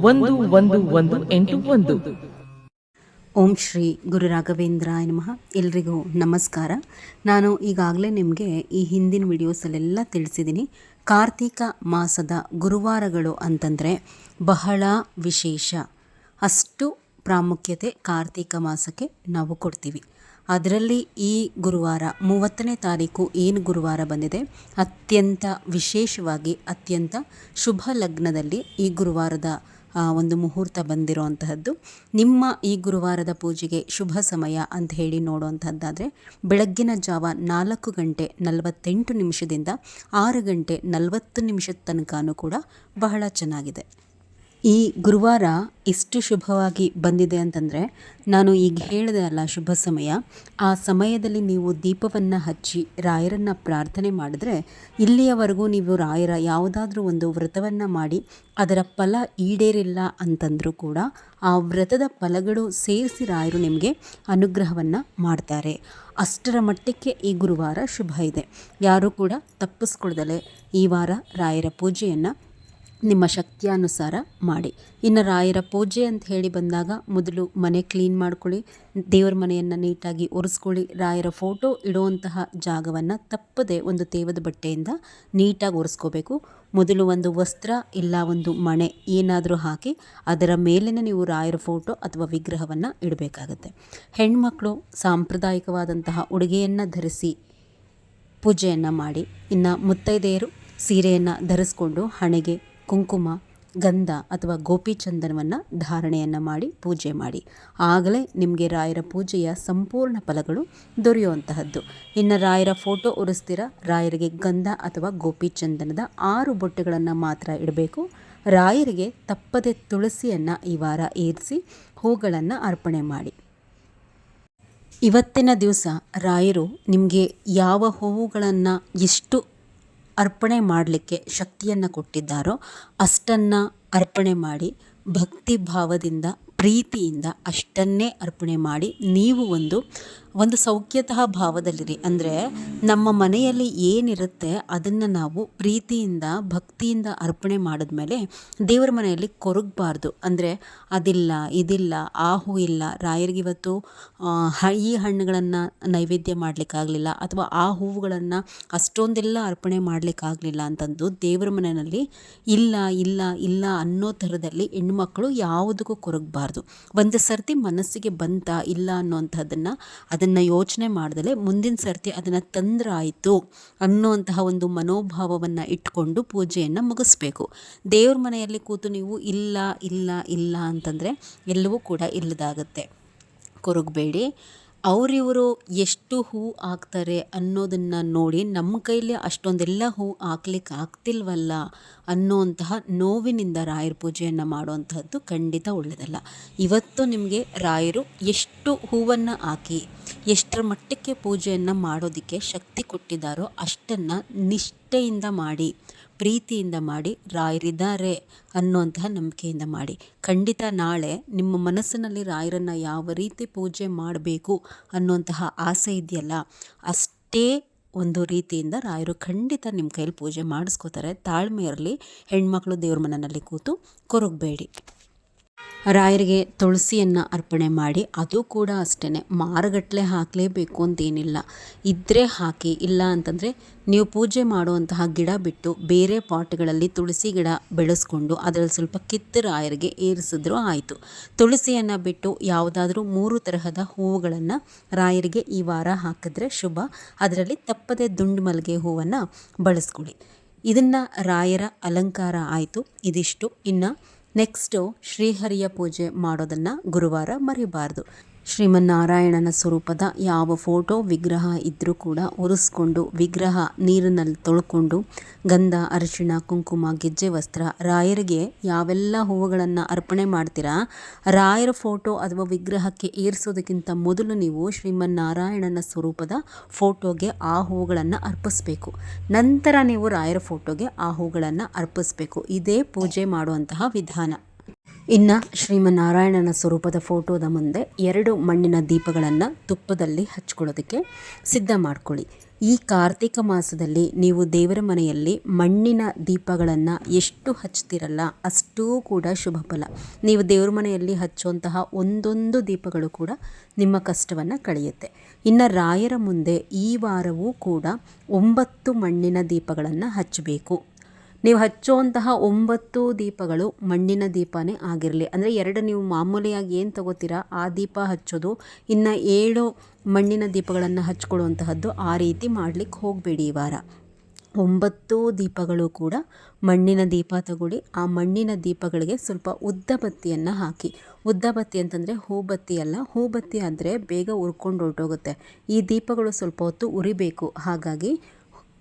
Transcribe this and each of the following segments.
ಒಂದು ಒಂದು ಒಂದು, ಎಂಟು, ಒಂದು. ಓಂ ಶ್ರೀ ಗುರು ರಾಘವೇಂದ್ರ ನಮಃ. ಎಲ್ರಿಗೂ ನಮಸ್ಕಾರ. ನಾನು ಈಗಾಗಲೇ ನಿಮಗೆ ಈ ಹಿಂದಿನ ವಿಡಿಯೋಸಲ್ಲೆಲ್ಲ ತಿಳಿಸಿದ್ದೀನಿ. ಕಾರ್ತೀಕ ಮಾಸದ ಗುರುವಾರಗಳು ಅಂತಂದರೆ ಬಹಳ ವಿಶೇಷ. ಅಷ್ಟು ಪ್ರಾಮುಖ್ಯತೆ ಕಾರ್ತೀಕ ಮಾಸಕ್ಕೆ ನಾವು ಕೊಡ್ತೀವಿ. ಅದರಲ್ಲಿ ಈ ಗುರುವಾರ, ಮೂವತ್ತನೇ ತಾರೀಕು ಏನು ಗುರುವಾರ ಬಂದಿದೆ? ಅತ್ಯಂತ ವಿಶೇಷವಾಗಿ ಅತ್ಯಂತ ಶುಭ ಲಗ್ನದಲ್ಲಿ ಈ ಗುರುವಾರದ ಒಂದು ಮುಹೂರ್ತ ಬಂದಿರುವಂತಹದ್ದು ನಿಮ್ಮ ಈ ಗುರುವಾರದ ಪೂಜೆಗೆ ಶುಭ ಸಮಯ ಅಂತ ಹೇಳಿ ನೋಡುವಂಥದ್ದಾದರೆ ಬೆಳಗ್ಗಿನ ಜಾವ ನಾಲ್ಕು ಗಂಟೆ ನಲವತ್ತೆಂಟು ನಿಮಿಷದಿಂದ ಆರು ಗಂಟೆ ನಲವತ್ತು ನಿಮಿಷದ ತನಕನೂ ಕೂಡ ಬಹಳ ಚೆನ್ನಾಗಿದೆ. ಈ ಗುರುವಾರ ಎಷ್ಟು ಶುಭವಾಗಿ ಬಂದಿದೆ ಅಂತಂದರೆ, ನಾನು ಈಗ ಹೇಳಿದೆ ಅಲ್ಲ ಶುಭ ಸಮಯ. ಆ ಸಮಯದಲ್ಲಿ ನೀವು ದೀಪವನ್ನು ಹಚ್ಚಿ ರಾಯರನ್ನು ಪ್ರಾರ್ಥನೆ ಮಾಡಿದ್ರೆ, ಇಲ್ಲಿಯವರೆಗೂ ನೀವು ರಾಯರ ಯಾವುದಾದ್ರೂ ಒಂದು ವ್ರತವನ್ನು ಮಾಡಿ, ಅದರ ಫಲ ಈಡೇರಿಲ್ಲ ಅಂತಂದರೂ ಕೂಡ, ಆ ವ್ರತದ ಫಲಗಳು ಸೇರಿಸಿ ರಾಯರು ನಿಮಗೆ ಅನುಗ್ರಹವನ್ನು ಮಾಡ್ತಾರೆ. ಅಷ್ಟರ ಮಟ್ಟಕ್ಕೆ ಈ ಗುರುವಾರ ಶುಭ ಇದೆ. ಯಾರೂ ಕೂಡ ತಪ್ಪಿಸ್ಕೊಳ್ದಲೆ ಈ ವಾರ ರಾಯರ ಪೂಜೆಯನ್ನು ನಿಮ್ಮ ಶಕ್ತಿಯಾನುಸಾರ ಮಾಡಿ. ಇನ್ನು ರಾಯರ ಪೂಜೆ ಅಂತ ಹೇಳಿ ಬಂದಾಗ ಮೊದಲು ಮನೆ ಕ್ಲೀನ್ ಮಾಡ್ಕೊಳ್ಳಿ, ದೇವರ ಮನೆಯನ್ನು ನೀಟಾಗಿ ಒರೆಸ್ಕೊಳ್ಳಿ, ರಾಯರ ಫೋಟೋ ಇಡುವಂತಹ ಜಾಗವನ್ನು ತಪ್ಪದೆ ಒಂದು ತೇವದ ಬಟ್ಟೆಯಿಂದ ನೀಟಾಗಿ ಒರೆಸ್ಕೋಬೇಕು. ಮೊದಲು ಒಂದು ವಸ್ತ್ರ ಇಲ್ಲ ಒಂದು ಮಣೆ ಏನಾದರೂ ಹಾಕಿ ಅದರ ಮೇಲೇ ನೀವು ರಾಯರ ಫೋಟೋ ಅಥವಾ ವಿಗ್ರಹವನ್ನು ಇಡಬೇಕಾಗತ್ತೆ. ಹೆಣ್ಮಕ್ಳು ಸಾಂಪ್ರದಾಯಿಕವಾದಂತಹ ಉಡುಗೆಯನ್ನು ಧರಿಸಿ ಪೂಜೆಯನ್ನು ಮಾಡಿ. ಇನ್ನು ಮುತ್ತೈದೆಯರು ಸೀರೆಯನ್ನು ಧರಿಸ್ಕೊಂಡು ಹಣೆಗೆ ಕುಂಕುಮ, ಗಂಧ ಅಥವಾ ಗೋಪಿ ಚಂದನವನ್ನು ಧಾರಣೆಯನ್ನು ಮಾಡಿ ಪೂಜೆ ಮಾಡಿ. ಆಗಲೇ ನಿಮಗೆ ರಾಯರ ಪೂಜೆಯ ಸಂಪೂರ್ಣ ಫಲಗಳು ದೊರೆಯುವಂತಹದ್ದು. ಇನ್ನು ರಾಯರ ಫೋಟೋ ಉರಿಸ್ತೀರ? ರಾಯರಿಗೆ ಗಂಧ ಅಥವಾ ಗೋಪಿ ಚಂದನದ ಆರು ಬೊಟ್ಟೆಗಳನ್ನು ಮಾತ್ರ ಇಡಬೇಕು. ರಾಯರಿಗೆ ತಪ್ಪದೆ ತುಳಸಿಯನ್ನು ಈ ವಾರ ಏರಿಸಿ ಹೂಗಳನ್ನು ಅರ್ಪಣೆ ಮಾಡಿ. ಇವತ್ತಿನ ದಿವಸ ರಾಯರು ನಿಮಗೆ ಯಾವ ಹೂವುಗಳನ್ನು ಎಷ್ಟು ಅರ್ಪಣೆ ಮಾಡಲಿಕ್ಕೆ ಶಕ್ತಿಯನ್ನು ಕೊಟ್ಟಿದ್ದಾರೋ ಅಷ್ಟನ್ನು ಅರ್ಪಣೆ ಮಾಡಿ ಭಕ್ತಿ ಭಾವದಿಂದ ಪ್ರೀತಿಯಿಂದ ಅಷ್ಟನ್ನೇ ಅರ್ಪಣೆ ಮಾಡಿ ನೀವು ಒಂದು ಒಂದು ಸೌಖ್ಯತಃ ಭಾವದಲ್ಲಿರಿ. ಅಂದರೆ ನಮ್ಮ ಮನೆಯಲ್ಲಿ ಏನಿರುತ್ತೆ ಅದನ್ನು ನಾವು ಪ್ರೀತಿಯಿಂದ ಭಕ್ತಿಯಿಂದ ಅರ್ಪಣೆ ಮಾಡಿದ್ಮೇಲೆ ದೇವರ ಮನೆಯಲ್ಲಿ ಕೊರಗಬಾರ್ದು. ಅಂದರೆ ಅದಿಲ್ಲ ಇದಿಲ್ಲ ಆ ಹೂ ಇಲ್ಲ. ರಾಯರಿಗೆ ಇವತ್ತು ಆ, ಹ- ಈ ಹಣ್ಣುಗಳನ್ನು ನೈವೇದ್ಯ ಮಾಡಲಿಕ್ಕಾಗಲಿಲ್ಲ ಅಥವಾ ಆ ಹೂವುಗಳನ್ನು ಅಷ್ಟೊಂದೆಲ್ಲ ಅರ್ಪಣೆ ಮಾಡಲಿಕ್ಕಾಗಲಿಲ್ಲ ಅಂತಂದು ದೇವರ ಮನೆಯಲ್ಲಿ ಇಲ್ಲ ಇಲ್ಲ ಇಲ್ಲ ಅನ್ನೋ ಥರದಲ್ಲಿ ಹೆಣ್ಮಕ್ಳು ಯಾವುದಕ್ಕೂ ಕೊರಗಬಾರ್ದು. ಒಂದು ಸರ್ತಿ ಮನಸ್ಸಿಗೆ ಬಂತ ಇಲ್ಲ ಅನ್ನೋವಂಥದ್ದನ್ನು ಅದನ್ನು ಯೋಚನೆ ಮಾಡ್ದಲೇ ಮುಂದಿನ ಸರ್ತಿ ಅದನ್ನು ತಂದ್ರಾಯಿತು ಅನ್ನೋಂತಹ ಒಂದು ಮನೋಭಾವವನ್ನು ಇಟ್ಕೊಂಡು ಪೂಜೆಯನ್ನು ಮುಗಿಸ್ಬೇಕು. ದೇವ್ರ ಮನೆಯಲ್ಲಿ ಕೂತು ನೀವು ಇಲ್ಲ ಇಲ್ಲ ಇಲ್ಲ ಅಂತಂದರೆ ಎಲ್ಲವೂ ಕೂಡ ಇಲ್ಲದಾಗತ್ತೆ. ಕೊರಗಬೇಡಿ. ಅವರಿವರು ಎಷ್ಟು ಹೂ ಹಾಕ್ತಾರೆ ಅನ್ನೋದನ್ನು ನೋಡಿ ನಮ್ಮ ಕೈಲಿ ಅಷ್ಟೊಂದೆಲ್ಲ ಹೂ ಹಾಕ್ಲಿಕ್ಕೆ ಆಗ್ತಿಲ್ವಲ್ಲ ಅನ್ನೋಂತಹ ನೋವಿನಿಂದ ರಾಯರ ಪೂಜೆಯನ್ನು ಮಾಡುವಂಥದ್ದು ಖಂಡಿತ ಒಳ್ಳೆಯದಲ್ಲ ಇವತ್ತು ನಿಮಗೆ ರಾಯರು ಎಷ್ಟು ಹೂವನ್ನು ಹಾಕಿ, ಎಷ್ಟರ ಮಟ್ಟಕ್ಕೆ ಪೂಜೆಯನ್ನು ಮಾಡೋದಕ್ಕೆ ಶಕ್ತಿ ಕೊಟ್ಟಿದ್ದಾರೋ ಅಷ್ಟನ್ನು ನಿಷ್ಠೆಯಿಂದ ಮಾಡಿ ಪ್ರೀತಿಯಿಂದ ಮಾಡಿ, ರಾಯರಿದ್ದಾರೆ ಅನ್ನುವಂತಹ ನಂಬಿಕೆಯಿಂದ ಮಾಡಿ. ಖಂಡಿತ ನಾಳೆ ನಿಮ್ಮ ಮನಸ್ಸಿನಲ್ಲಿ ರಾಯರನ್ನು ಯಾವ ರೀತಿ ಪೂಜೆ ಮಾಡಬೇಕು ಅನ್ನುವಂತಹ ಆಸೆ ಇದೆಯಲ್ಲ, ಅಷ್ಟೇ ಒಂದು ರೀತಿಯಿಂದ ರಾಯರು ಖಂಡಿತ ನಿಮ್ಮ ಕೈಯಲ್ಲಿ ಪೂಜೆ ಮಾಡಿಸ್ಕೋತಾರೆ. ತಾಳ್ಮೆ ಇರಲಿ ಹೆಣ್ಮಕ್ಳು ದೇವ್ರ ಮನೆಯಲ್ಲಿ ಕೂತು ಕೊರಗಬೇಡಿ. ರಾಯರಿಗೆ ತುಳಸಿಯನ್ನು ಅರ್ಪಣೆ ಮಾಡಿ, ಅದು ಕೂಡ ಅಷ್ಟೇ ಮಾರುಗಟ್ಟಲೆ ಹಾಕಲೇಬೇಕು ಅಂತೇನಿಲ್ಲ. ಇದ್ದರೆ ಹಾಕಿ, ಇಲ್ಲ ಅಂತಂದರೆ ನೀವು ಪೂಜೆ ಮಾಡುವಂತಹ ಗಿಡ ಬಿಟ್ಟು ಬೇರೆ ಪಾಟ್ಗಳಲ್ಲಿ ತುಳಸಿ ಗಿಡ ಬೆಳೆಸ್ಕೊಂಡು ಅದರಲ್ಲಿ ಸ್ವಲ್ಪ ಕಿತ್ತು ರಾಯರಿಗೆ ಏರಿಸಿದ್ರೂ ಆಯಿತು. ತುಳಸಿಯನ್ನು ಬಿಟ್ಟು ಯಾವುದಾದ್ರೂ ಮೂರು ತರಹದ ಹೂವುಗಳನ್ನು ರಾಯರಿಗೆ ಈ ವಾರ ಹಾಕಿದ್ರೆ ಶುಭ. ಅದರಲ್ಲಿ ತಪ್ಪದೆ ದುಂಡು ಮಲ್ಲಿಗೆ ಹೂವನ್ನು ಬಳಸ್ಕೊಳ್ಳಿ. ಇದನ್ನು ರಾಯರ ಅಲಂಕಾರ ಆಯಿತು. ಇದಿಷ್ಟು. ಇನ್ನು ನೆಕ್ಸ್ಟು ಶ್ರೀಹರಿಯ ಪೂಜೆ ಮಾಡೋದನ್ನು ಗುರುವಾರ ಮರಿಬಾರ್ದು. ಶ್ರೀಮನ್ನಾರಾಯಣನ ಸ್ವರೂಪದ ಯಾವ ಫೋಟೋ ವಿಗ್ರಹ ಇದ್ದರೂ ಕೂಡ ಒರೆಸ್ಕೊಂಡು ವಿಗ್ರಹ ನೀರಿನಲ್ಲಿ ತೊಳ್ಕೊಂಡು ಗಂಧ, ಅರಿಶಿಣ, ಕುಂಕುಮ, ಗೆಜ್ಜೆ, ವಸ್ತ್ರ, ರಾಯರಿಗೆ ಯಾವೆಲ್ಲ ಹೂವುಗಳನ್ನು ಅರ್ಪಣೆ ಮಾಡ್ತೀರಾ, ರಾಯರ ಫೋಟೋ ಅಥವಾ ವಿಗ್ರಹಕ್ಕೆ ಏರಿಸೋದಕ್ಕಿಂತ ಮೊದಲು ನೀವು ಶ್ರೀಮನ್ನಾರಾಯಣನ ಸ್ವರೂಪದ ಫೋಟೋಗೆ ಆ ಹೂವುಗಳನ್ನು ಅರ್ಪಿಸ್ಬೇಕು. ನಂತರ ನೀವು ರಾಯರ ಫೋಟೋಗೆ ಆ ಹೂವುಗಳನ್ನು ಅರ್ಪಿಸ್ಬೇಕು. ಇದೇ ಪೂಜೆ ಮಾಡುವಂತಹ ವಿಧಾನ. ಇನ್ನು ಶ್ರೀಮನ್ನಾರಾಯಣನ ಸ್ವರೂಪದ ಫೋಟೋದ ಮುಂದೆ ಎರಡು ಮಣ್ಣಿನ ದೀಪಗಳನ್ನು ತುಪ್ಪದಲ್ಲಿ ಹಚ್ಕೊಳ್ಳೋದಕ್ಕೆ ಸಿದ್ಧ ಮಾಡ್ಕೊಳ್ಳಿ. ಈ ಕಾರ್ತಿಕ ಮಾಸದಲ್ಲಿ ನೀವು ದೇವರ ಮನೆಯಲ್ಲಿ ಮಣ್ಣಿನ ದೀಪಗಳನ್ನು ಎಷ್ಟು ಹಚ್ತಿರಲ್ಲ ಅಷ್ಟೂ ಕೂಡ ಶುಭ ಫಲ. ನೀವು ದೇವರ ಮನೆಯಲ್ಲಿ ಹಚ್ಚುವಂತಹ ಒಂದೊಂದು ದೀಪಗಳು ಕೂಡ ನಿಮ್ಮ ಕಷ್ಟವನ್ನು ಕಳೆಯುತ್ತೆ. ಇನ್ನು ರಾಯರ ಮುಂದೆ ಈ ವಾರವೂ ಕೂಡ ಒಂಬತ್ತು ಮಣ್ಣಿನ ದೀಪಗಳನ್ನು ಹಚ್ಚಬೇಕು. ನೀವು ಹಚ್ಚುವಂತಹ ಒಂಬತ್ತು ದೀಪಗಳು ಮಣ್ಣಿನ ದೀಪನೇ ಆಗಿರಲಿ. ಅಂದರೆ ಎರಡು ನೀವು ಮಾಮೂಲಿಯಾಗಿ ಏನು ತಗೋತೀರಾ? ಆ ದೀಪ ಹಚ್ಚೋದು, ಇನ್ನು ಏಳು ಮಣ್ಣಿನ ದೀಪಗಳನ್ನು ಹಚ್ಕೊಳ್ಳುವಂತಹದ್ದು ಆ ರೀತಿ ಮಾಡಲಿಕ್ಕೆ ಹೋಗಬೇಡಿ ಈ ವಾರ. ಒಂಬತ್ತು ದೀಪಗಳು ಕೂಡ ಮಣ್ಣಿನ ದೀಪ ತಗೊಳ್ಳಿ. ಆ ಮಣ್ಣಿನ ದೀಪಗಳಿಗೆ ಸ್ವಲ್ಪ ಉದ್ದ ಬತ್ತಿಯನ್ನು ಹಾಕಿ. ಉದ್ದ ಬತ್ತಿ ಅಂತಂದರೆ ಹೂಬತ್ತಿ ಅಲ್ಲ. ಹೂಬತ್ತಿ ಆದರೆ ಬೇಗ ಉರ್ಕೊಂಡು ಹೊರಟೋಗುತ್ತೆ. ಈ ದೀಪಗಳು ಸ್ವಲ್ಪ ಹೊತ್ತು ಉರಿಬೇಕು. ಹಾಗಾಗಿ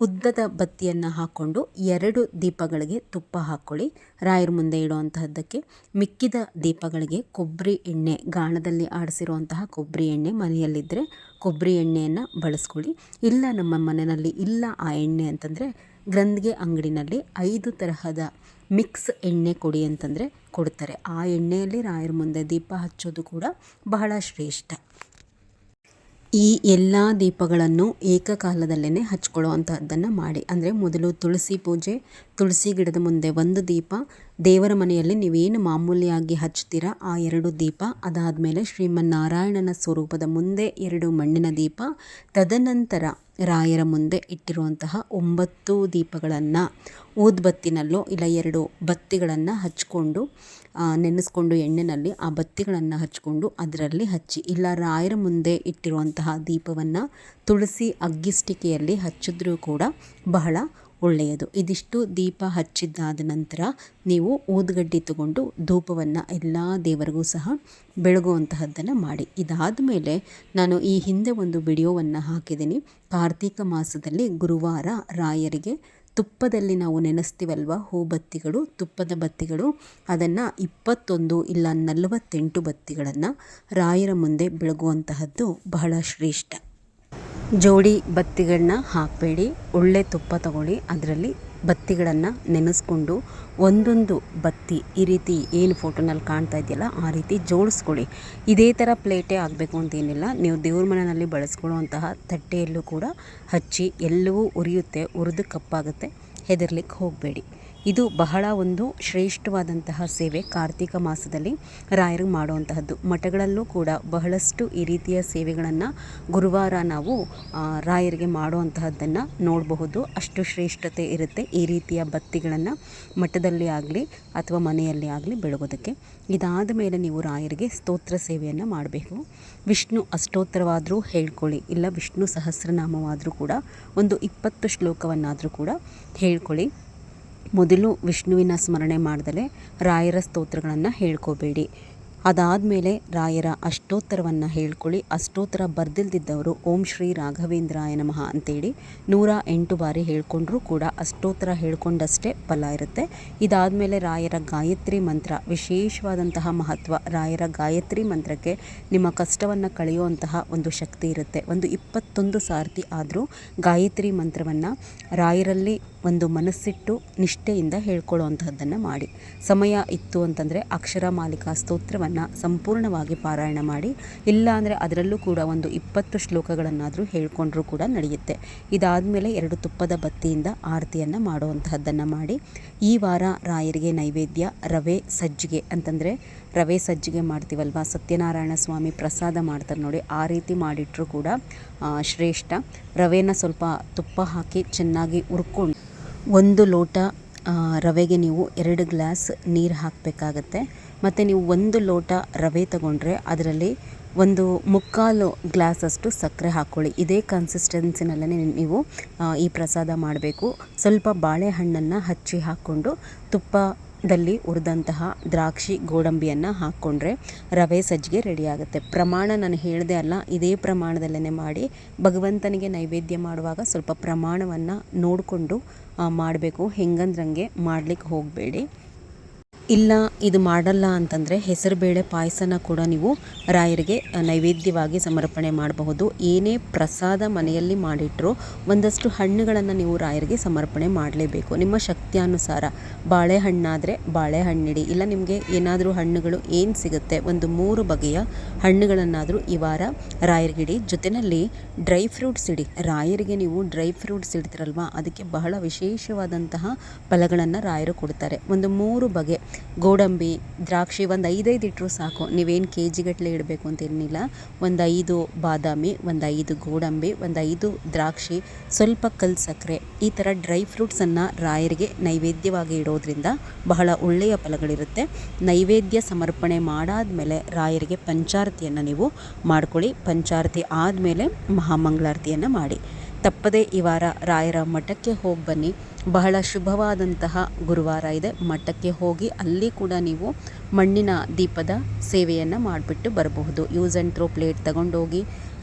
ಉದ್ದದ ಬತ್ತಿಯನ್ನು ಹಾಕ್ಕೊಂಡು ಎರಡು ದೀಪಗಳಿಗೆ ತುಪ್ಪ ಹಾಕ್ಕೊಳ್ಳಿ ರಾಯರ ಮುಂದೆ ಇಡುವಂತಹದ್ದಕ್ಕೆ ಮಿಕ್ಕಿದ ದೀಪಗಳಿಗೆ ಕೊಬ್ಬರಿ ಎಣ್ಣೆ, ಗಾಣದಲ್ಲಿ ಆಡಿಸಿರುವಂತಹ ಕೊಬ್ಬರಿ ಎಣ್ಣೆ ಮನೆಯಲ್ಲಿದ್ದರೆ ಕೊಬ್ಬರಿ ಎಣ್ಣೆಯನ್ನು ಬಳಸ್ಕೊಳ್ಳಿ. ಇಲ್ಲ ನಮ್ಮ ಮನೆಯಲ್ಲಿ ಇಲ್ಲ ಆ ಎಣ್ಣೆ ಅಂತಂದರೆ ಗ್ರಂಥಿಗೆ ಅಂಗಡಿನಲ್ಲಿ ಐದು ತರಹದ ಮಿಕ್ಸ್ ಎಣ್ಣೆ ಕೊಡಿ ಅಂತಂದರೆ ಕೊಡ್ತಾರೆ. ಆ ಎಣ್ಣೆಯಲ್ಲಿ ರಾಯರ ಮುಂದೆ ದೀಪ ಹಚ್ಚೋದು ಕೂಡ ಬಹಳ ಶ್ರೇಷ್ಠ. ಈ ಎಲ್ಲ ದೀಪಗಳನ್ನು ಏಕಕಾಲದಲ್ಲೇ ಹಚ್ಕೊಳ್ಳುವಂಥದ್ದನ್ನು ಮಾಡಿ. ಅಂದರೆ ಮೊದಲು ತುಳಸಿ ಪೂಜೆ, ತುಳಸಿ ಗಿಡದ ಮುಂದೆ ಒಂದು ದೀಪ, ದೇವರ ಮನೆಯಲ್ಲಿ ನೀವೇನು ಮಾಮೂಲಿಯಾಗಿ ಹಚ್ತೀರಾ ಆ ಎರಡು ದೀಪ, ಅದಾದಮೇಲೆ ಶ್ರೀಮನ್ನಾರಾಯಣನ ಸ್ವರೂಪದ ಮುಂದೆ ಎರಡು ಮಣ್ಣಿನ ದೀಪ, ತದನಂತರ ರಾಯರ ಮುಂದೆ ಇಟ್ಟಿರುವಂತಹ ಒಂಬತ್ತು ದೀಪಗಳನ್ನು, ಊದ್ಬತ್ತಿನಲ್ಲೋ ಇಲ್ಲ ಎರಡು ಬತ್ತಿಗಳನ್ನು ಹಚ್ಕೊಂಡು ನೆನೆಸ್ಕೊಂಡು ಎಣ್ಣೆಯಲ್ಲಿ ಆ ಬತ್ತಿಗಳನ್ನು ಹಚ್ಚಿಕೊಂಡು ಅದರಲ್ಲಿ ಹಚ್ಚಿ. ಇಲ್ಲ, ರಾಯರ ಮುಂದೆ ಇಟ್ಟಿರುವಂತಹ ದೀಪವನ್ನು ತುಳಸಿ ಅಗ್ಗಿಷ್ಟಿಕೆಯಲ್ಲಿ ಹಚ್ಚಿದ್ರೂ ಕೂಡ ಬಹಳ ಒಳ್ಳೆಯದು. ಇದಿಷ್ಟು ದೀಪ ಹಚ್ಚಿದ್ದಾದ ನಂತರ ನೀವು ಊದುಗಡ್ಡಿ ತಗೊಂಡು ಧೂಪವನ್ನು ಎಲ್ಲ ದೇವರಿಗೂ ಸಹ ಬೆಳಗುವಂತಹದ್ದನ್ನು ಮಾಡಿ. ಇದಾದ ಮೇಲೆ ನಾನು ಈ ಹಿಂದೆ ಒಂದು ವಿಡಿಯೋವನ್ನು ಹಾಕಿದ್ದೀನಿ. ಕಾರ್ತಿಕ ಮಾಸದಲ್ಲಿ ಗುರುವಾರ ರಾಯರಿಗೆ ತುಪ್ಪದಲ್ಲಿ ನಾವು ನೆನೆಸ್ತೀವಲ್ವ? ಹೂಬತ್ತಿಗಳು, ತುಪ್ಪದ ಬತ್ತಿಗಳು. ಅದನ್ನು ಇಪ್ಪತ್ತೊಂದು ಇಲ್ಲ ನಲವತ್ತೆಂಟು ಬತ್ತಿಗಳನ್ನು ರಾಯರ ಮುಂದೆ ಬೆಳಗುವಂತಹದ್ದು ಬಹಳ ಶ್ರೇಷ್ಠ. ಜೋಡಿ ಬತ್ತಿಗಳನ್ನ ಹಾಕಬೇಡಿ. ಒಳ್ಳೆ ತುಪ್ಪ ತಗೊಳ್ಳಿ. ಅದರಲ್ಲಿ ಬತ್ತಿಗಳನ್ನು ನೆನೆಸ್ಕೊಂಡು ಒಂದೊಂದು ಬತ್ತಿ ಈ ರೀತಿ ಏನು ಫೋಟೋನಲ್ಲಿ ಕಾಣ್ತಾ ಇದೆಯಲ್ಲ ಆ ರೀತಿ ಜೋಡಿಸ್ಕೊಳ್ಳಿ. ಇದೇ ಥರ ಪ್ಲೇಟೇ ಆಗಬೇಕು ಅಂತೇನಿಲ್ಲ ನೀವು ದೇವ್ರ ಮನೆಯಲ್ಲಿ ಬಳಸ್ಕೊಳ್ಳುವಂತಹ ತಟ್ಟೆಯಲ್ಲೂ ಕೂಡ ಹಚ್ಚಿ ಎಲ್ಲವೂ ಉರಿಯುತ್ತೆ, ಉರಿದು ಕಪ್ಪಾಗುತ್ತೆ. ಹೆದರ್ಲಿಕ್ಕೆ ಹೋಗಬೇಡಿ. ಇದು ಬಹಳ ಒಂದು ಶ್ರೇಷ್ಠವಾದಂತಹ ಸೇವೆ ಕಾರ್ತಿಕ ಮಾಸದಲ್ಲಿ ರಾಯರು ಮಾಡುವಂತಹದ್ದು. ಮಠಗಳಲ್ಲೂ ಕೂಡ ಬಹಳಷ್ಟು ಈ ರೀತಿಯ ಸೇವೆಗಳನ್ನು ಗುರುವಾರ ನಾವು ರಾಯರಿಗೆ ಮಾಡುವಂತಹದ್ದನ್ನು ನೋಡಬಹುದು. ಅಷ್ಟು ಶ್ರೇಷ್ಠತೆ ಇರುತ್ತೆ ಈ ರೀತಿಯ ಬತ್ತಿಗಳನ್ನು ಮಠದಲ್ಲಿ ಆಗಲಿ ಅಥವಾ ಮನೆಯಲ್ಲಿ ಆಗಲಿ ಬೆಳಗೋದಕ್ಕೆ. ಇದಾದ ಮೇಲೆ ನೀವು ರಾಯರಿಗೆ ಸ್ತೋತ್ರ ಸೇವೆಯನ್ನು ಮಾಡಬೇಕು. ವಿಷ್ಣು ಅಷ್ಟೋತ್ತರವಾದರೂ ಹೇಳ್ಕೊಳ್ಳಿ, ಇಲ್ಲ ವಿಷ್ಣು ಸಹಸ್ರನಾಮವಾದರೂ ಕೂಡ ಒಂದು ಇಪ್ಪತ್ತು ಶ್ಲೋಕವನ್ನಾದರೂ ಕೂಡ ಹೇಳ್ಕೊಳ್ಳಿ. ಮೊದಲು ವಿಷ್ಣುವಿನ ಸ್ಮರಣೆ ಮಾಡ್ದಲೇ ರಾಯರ ಸ್ತೋತ್ರಗಳನ್ನು ಹೇಳ್ಕೋಬೇಡಿ. ಅದಾದಮೇಲೆ ರಾಯರ ಅಷ್ಟೋತ್ತರವನ್ನು ಹೇಳ್ಕೊಳ್ಳಿ. ಅಷ್ಟೋತ್ತರ ಬರ್ದಿಲ್ದಿದ್ದವರು ಓಂ ಶ್ರೀ ರಾಘವೇಂದ್ರಾಯ ನಮಃ ಅಂತೇಳಿ ನೂರ ಎಂಟು ಬಾರಿ ಹೇಳ್ಕೊಂಡ್ರೂ ಕೂಡ ಅಷ್ಟೋತ್ತರ ಹೇಳ್ಕೊಂಡಷ್ಟೇ ಫಲ ಇರುತ್ತೆ. ಇದಾದಮೇಲೆ ರಾಯರ ಗಾಯತ್ರಿ ಮಂತ್ರ, ವಿಶೇಷವಾದಂತಹ ಮಹತ್ವ. ರಾಯರ ಗಾಯತ್ರಿ ಮಂತ್ರಕ್ಕೆ ನಿಮ್ಮ ಕಷ್ಟವನ್ನು ಕಳೆಯುವಂತಹ ಒಂದು ಶಕ್ತಿ ಇರುತ್ತೆ. ಒಂದು ಇಪ್ಪತ್ತೊಂದು ಸಾರ್ತಿ ಆದರೂ ಗಾಯತ್ರಿ ಮಂತ್ರವನ್ನು ರಾಯರಲ್ಲಿ ಒಂದು ಮನಸ್ಸಿಟ್ಟು ನಿಷ್ಠೆಯಿಂದ ಹೇಳ್ಕೊಳ್ಳುವಂತಹದ್ದನ್ನು ಮಾಡಿ. ಸಮಯ ಇತ್ತು ಅಂತಂದರೆ ಅಕ್ಷರ ಮಾಲಿಕಾ ಸ್ತೋತ್ರವನ್ನು ಶ್ಲೋಕವನ್ನು ಸಂಪೂರ್ಣವಾಗಿ ಪಾರಾಯಣ ಮಾಡಿ ಇಲ್ಲ ಅಂದರೆ ಅದರಲ್ಲೂ ಕೂಡ ಒಂದು ಇಪ್ಪತ್ತು ಶ್ಲೋಕಗಳನ್ನಾದರೂ ಹೇಳ್ಕೊಂಡ್ರೂ ಕೂಡ ನಡೆಯುತ್ತೆ. ಇದಾದ ಮೇಲೆ ಎರಡು ತುಪ್ಪದ ಬತ್ತಿಯಿಂದ ಆರತಿಯನ್ನು ಮಾಡುವಂತಹದ್ದನ್ನು ಮಾಡಿ, ಈ ವಾರ ರಾಯರಿಗೆ ನೈವೇದ್ಯ, ರವೆ, ಸಜ್ಜಿಗೆ ಅಂತಂದರೆ ರವೆ, ಸಜ್ಜಿಗೆ ಮಾಡ್ತೀವಲ್ವ? ಸತ್ಯನಾರಾಯಣ ಸ್ವಾಮಿ ಪ್ರಸಾದ ಮಾಡ್ತಾರೆ ನೋಡಿ, ಆ ರೀತಿ ಮಾಡಿಟ್ರೂ ಕೂಡ ಶ್ರೇಷ್ಠ. ರವೆನ ಸ್ವಲ್ಪ ತುಪ್ಪ ಹಾಕಿ ಚೆನ್ನಾಗಿ ಉರ್ಕೊಂಡು ಒಂದು ಲೋಟ ರವೆಗೆ ನೀವು ಎರಡು ಗ್ಲಾಸ್ ನೀರು ಹಾಕಬೇಕಾಗತ್ತೆ. ಮತ್ತು ನೀವು ಒಂದು ಲೋಟ ರವೆ ತಗೊಂಡ್ರೆ ಅದರಲ್ಲಿ ಒಂದು ಮುಕ್ಕಾಲು ಗ್ಲಾಸಷ್ಟು ಸಕ್ಕರೆ ಹಾಕ್ಕೊಳ್ಳಿ ಇದೇ ಕನ್ಸಿಸ್ಟೆನ್ಸಿನಲ್ಲೇ ನೀವು ಈ ಪ್ರಸಾದ ಮಾಡಬೇಕು. ಸ್ವಲ್ಪ ಬಾಳೆಹಣ್ಣನ್ನು ಹಚ್ಚಿ ಹಾಕ್ಕೊಂಡು ತುಪ್ಪದಲ್ಲಿ ಹುರಿದಂತಹ ದ್ರಾಕ್ಷಿ ಗೋಡಂಬಿಯನ್ನು ಹಾಕ್ಕೊಂಡ್ರೆ ರವೆ ಸಜ್ಜಿಗೆ ರೆಡಿ ಆಗುತ್ತೆ. ಪ್ರಮಾಣ ನಾನು ಹೇಳಿದೆ ಅಲ್ಲ, ಇದೇ ಪ್ರಮಾಣದಲ್ಲೇ ಮಾಡಿ ಭಗವಂತನಿಗೆ ನೈವೇದ್ಯ ಮಾಡುವಾಗ ಸ್ವಲ್ಪ ಪ್ರಮಾಣವನ್ನು ನೋಡಿಕೊಂಡು ಮಾಡಬೇಕು. ಹೆಂಗಂದ್ರಂಗೆ ಮಾಡ್ಲಿಕ್ಕೆ ಹೋಗಬೇಡಿ. ಇಲ್ಲ, ಇದು ಮಾಡಲ್ಲ ಅಂತಂದರೆ ಹೆಸರುಬೇಳೆ ಪಾಯಸನ ಕೂಡ ನೀವು ರಾಯರಿಗೆ ನೈವೇದ್ಯವಾಗಿ ಸಮರ್ಪಣೆ ಮಾಡಬಹುದು. ಏನೇ ಪ್ರಸಾದ ಮನೆಯಲ್ಲಿ ಮಾಡಿಟ್ಟರೂ ಒಂದಷ್ಟು ಹಣ್ಣುಗಳನ್ನು ನೀವು ರಾಯರಿಗೆ ಸಮರ್ಪಣೆ ಮಾಡಲೇಬೇಕು. ನಿಮ್ಮ ಶಕ್ತಿಯಾನುಸಾರ ಬಾಳೆಹಣ್ಣಾದರೆ ಬಾಳೆಹಣ್ಣಿಡಿ, ಇಲ್ಲ ನಿಮಗೆ ಏನಾದರೂ ಹಣ್ಣುಗಳು ಏನು ಸಿಗುತ್ತೆ, ಒಂದು ಮೂರು ಬಗೆಯ ಹಣ್ಣುಗಳನ್ನಾದರೂ ಈ ವಾರ ರಾಯರಿಗಿಡಿ. ಜೊತೆಯಲ್ಲಿ ಡ್ರೈ ಫ್ರೂಟ್ಸ್ ಇಡಿ. ರಾಯರಿಗೆ ನೀವು ಡ್ರೈ ಫ್ರೂಟ್ಸ್ ಇಡ್ತಿರಲ್ವಾ, ಅದಕ್ಕೆ ಬಹಳ ವಿಶೇಷವಾದಂತಹ ಫಲಗಳನ್ನು ರಾಯರು ಕೊಡ್ತಾರೆ. ಒಂದು ಮೂರು ಬಗೆ ಗೋಡಂಬಿ, ದ್ರಾಕ್ಷಿ ಒಂದು ಐದೈದು ಇಟ್ಟರೂ ಸಾಕು. ನೀವೇನು ಕೆ ಜಿಗಟ್ಟಲೆ ಇಡಬೇಕು ಅಂತ ಏನಿಲ್ಲ. ಒಂದು ಐದು ಬಾದಾಮಿ, ಒಂದು ಐದು ಗೋಡಂಬಿ, ಒಂದು ಐದು ದ್ರಾಕ್ಷಿ, ಸ್ವಲ್ಪ ಕಲ್ಲು ಸಕ್ಕರೆ ಈ ಥರ ಡ್ರೈ ಫ್ರೂಟ್ಸನ್ನು ರಾಯರಿಗೆ ನೈವೇದ್ಯವಾಗಿ ಇಡೋದ್ರಿಂದ ಬಹಳ ಒಳ್ಳೆಯ ಫಲಗಳಿರುತ್ತೆ. ನೈವೇದ್ಯ ಸಮರ್ಪಣೆ ಮಾಡಾದ ಮೇಲೆ ರಾಯರಿಗೆ ಪಂಚಾರತಿಯನ್ನು ನೀವು ಮಾಡ್ಕೊಳ್ಳಿ. ಪಂಚಾರತಿ ಆದಮೇಲೆ ಮಹಾಮಂಗಳಾರತಿಯನ್ನು ಮಾಡಿ. ತಪ್ಪದೇ ಈ ವಾರ ರಾಯರ ಮಠಕ್ಕೆ ಹೋಗಿ ಬನ್ನಿ. ಬಹಳ ಶುಭವಾದಂತಹ ಗುರುವಾರ ಇದೆ. ಮಠಕ್ಕೆ ಹೋಗಿ ಅಲ್ಲಿ ಕೂಡ ನೀವು ಮಣ್ಣಿನ ದೀಪದ ಸೇವೆಯನ್ನು ಮಾಡಿಬಿಟ್ಟು ಬರಬಹುದು. ಯೂಸ್ ಆ್ಯಂಡ್ ಥ್ರೋ ಪ್ಲೇಟ್ ತಗೊಂಡೋಗಿ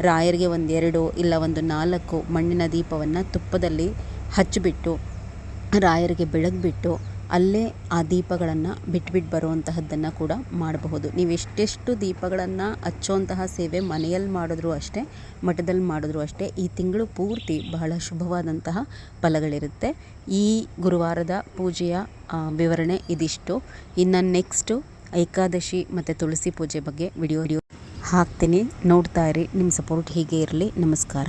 ರಾಯರಿಗೆ ಒಂದೆರಡು ಇಲ್ಲ ಒಂದು ನಾಲ್ಕು ಮಣ್ಣಿನ ದೀಪವನ್ನು ತುಪ್ಪದಲ್ಲಿ ಹಚ್ಚಿಬಿಟ್ಟು ರಾಯರಿಗೆ ಬೆಳಗ್ಬಿಟ್ಟು ಅಲ್ಲೇ ಆ ದೀಪಗಳನ್ನು ಬಿಟ್ಬಿಟ್ಟು ಬರುವಂತಹದ್ದನ್ನು ಕೂಡ ಮಾಡಬಹುದು. ನೀವು ಎಷ್ಟೆಷ್ಟು ದೀಪಗಳನ್ನು ಹಚ್ಚುವಂತಹ ಸೇವೆ ಮನೆಯಲ್ಲಿ ಮಾಡಿದ್ರು ಅಷ್ಟೇ ಮಠದಲ್ಲಿ ಮಾಡಿದ್ರು ಅಷ್ಟೇ, ಈ ತಿಂಗಳು ಪೂರ್ತಿ ಬಹಳ ಶುಭವಾದಂತಹ ಫಲಗಳಿರುತ್ತೆ. ಈ ಗುರುವಾರದ ಪೂಜೆಯ ವಿವರಣೆ ಇದಿಷ್ಟು. ಇನ್ನು ನೆಕ್ಸ್ಟು ಏಕಾದಶಿ ಮತ್ತು ತುಳಸಿ ಪೂಜೆ ಬಗ್ಗೆ ವಿಡಿಯೋ ಹಾಕ್ತೀನಿ. ನೋಡ್ತಾ ಇರಿ. ನಿಮ್ಮ ಸಪೋರ್ಟ್ ಹೀಗೆ ಇರಲಿ. ನಮಸ್ಕಾರ.